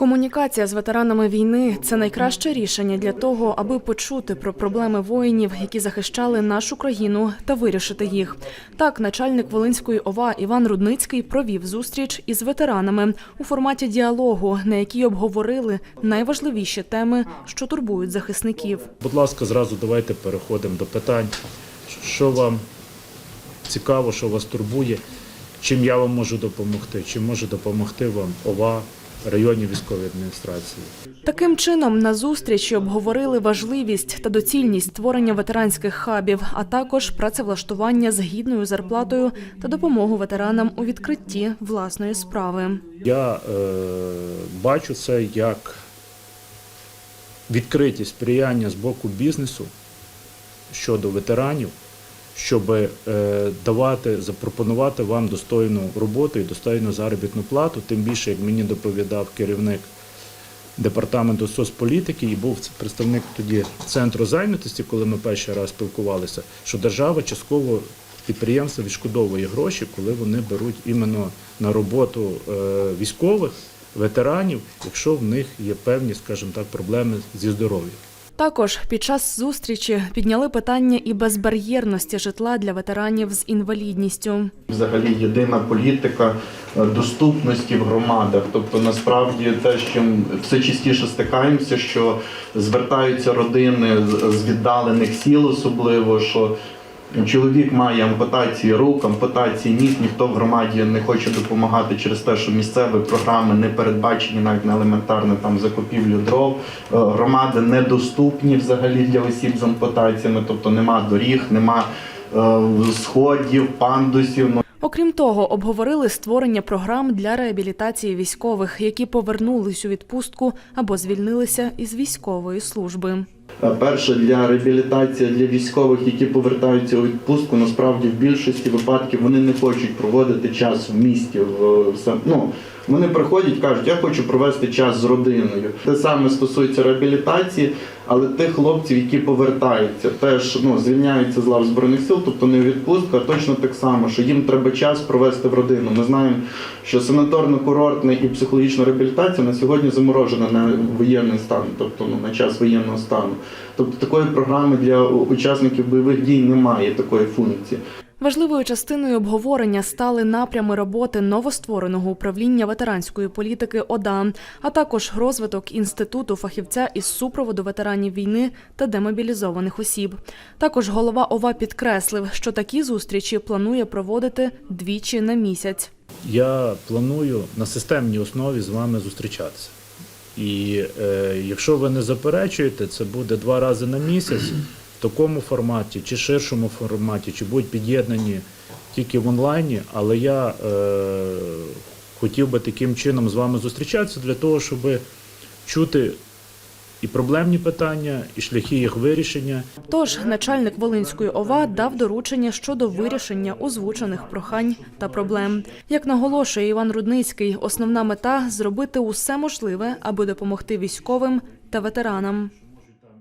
Комунікація з ветеранами війни це найкраще рішення для того, аби почути про проблеми воїнів, які захищали нашу країну, та вирішити їх. Так, начальник Волинської ОВА Іван Рудницький провів зустріч із ветеранами у форматі діалогу, на якій обговорили найважливіші теми, що турбують захисників. Будь ласка, зразу давайте переходимо до питань. Що вам цікаво, що вас турбує, чим я вам можу допомогти, чим може допомогти вам ОВА, районні військові адміністрації. Таким чином, на зустрічі обговорили важливість та доцільність створення ветеранських хабів, а також працевлаштування з гідною зарплатою та допомогу ветеранам у відкритті власної справи. Я е, бачу це як відкритість сприяння з боку бізнесу щодо ветеранів, щоб е, давати, запропонувати вам достойну роботу і достойну заробітну плату, тим більше, як мені доповідав керівник департаменту соцполітики і був представник тоді центру зайнятості, коли ми перший раз спілкувалися, що держава частково підприємство відшкодовує гроші, коли вони беруть іменно на роботу е, військових ветеранів, якщо в них є певні, скажімо так, проблеми зі здоров'ям. Також під час зустрічі підняли питання і безбар'єрності житла для ветеранів з інвалідністю. Взагалі єдина політика е, доступності в громадах. Тобто, насправді те, з чим все частіше стикаємося, що звертаються родини з- з віддалених сіл, особливо що. Чоловік має ампутації рук, ампутації ніг, ніхто в громаді не хоче допомагати через те, що місцеві програми не передбачені навіть на елементарну там закупівлю дров. Е, Громади недоступні взагалі для осіб з ампутаціями, тобто нема доріг, нема е, сходів, пандусів. Ну, Окрім того, обговорили створення програм для реабілітації військових, які повернулись у відпустку або звільнилися із військової служби. Е, Перше для реабілітації для військових, які повертаються у відпустку, насправді в більшості випадків вони не хочуть проводити час в місті. В, ну, вони приходять, кажуть, я хочу провести час з родиною. Те саме стосується реабілітації, але тих хлопців, які повертаються, теж ну, звільняються з лав збройних сил, тобто не у відпустку, а точно так само, що їм треба час провести в родину. Ми знаємо, що санаторно-курортна і психологічна реабілітація на сьогодні заморожена на воєнний стан, тобто ну, на час воєнного стану. Тобто такої програми для учасників бойових дій немає такої функції. Важливою частиною обговорення стали напрями роботи новоствореного управління ветеранської політики ОДА, а також розвиток інституту фахівця із супроводу ветеранів війни та демобілізованих осіб. Також голова ОВА підкреслив, що такі зустрічі планує проводити двічі на місяць. Я планую на системній основі з вами зустрічатися. І е, якщо ви не заперечуєте, це буде два рази на місяць такому форматі чи ширшому форматі, чи будуть під'єднані тільки в онлайні, але я е, хотів би таким чином з вами зустрічатися для того, щоб чути і проблемні питання, і шляхи їх вирішення. Тож начальник Волинської ОВА дав доручення щодо вирішення озвучених прохань та проблем. Як наголошує Іван Рудницький, основна мета зробити усе можливе, аби допомогти військовим та ветеранам.